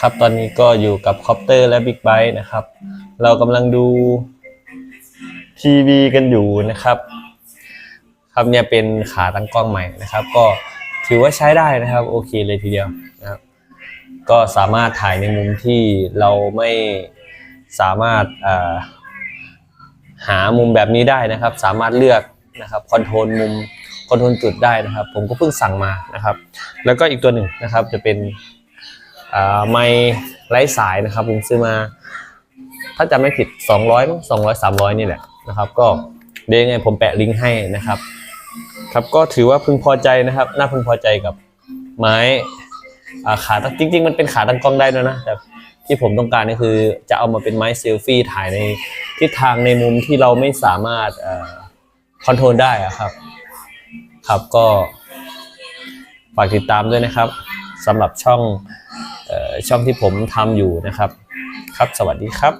ครับตอนนี้ก็อยู่กับคอปเตอร์และบิ๊กไบค์นะครับ เรากำลังดูทีวีกันอยู่นะครับ ครับเนี่ยเป็นขาตั้งกล้องใหม่นะครับ ก็ถือว่าใช้ได้นะครับ โอเคเลยทีเดียวนะครับ ก็สามารถถ่ายในมุมที่เราไม่สามารถหามุมแบบนี้ได้นะครับ สามารถเลือกนะครับคอนโทรลมุมคอนโทรลจุดได้นะครับ ผมก็เพิ่งสั่งมานะครับ แล้วก็อีกตัวหนึ่งนะครับจะเป็น ไมค์ไร้สายนะครับผมซื้อมา ถ้าจำไม่ผิด 200มั้ง200 300 นี่แหละนะครับ ก็เดี๋ยวยังไงผมแปะลิงก์ให้นะครับ ครับก็ถือว่าพึงพอใจนะครับน่าพึงพอใจกับไม้ขาตั้งจริง ๆ มันเป็นขาตั้งกล้องได้ด้วยนะแต่ที่ผมต้องการนี่คือจะเอามาเป็นไม้เซลฟี่ถ่ายในทิศทางในมุมที่เราไม่สามารถคอนโทรลได้อะครับ ครับก็ฝากติดตามด้วยนะครับสำหรับช่อง ช่องที่ผมทำอยู่นะครับ ครับสวัสดีครับ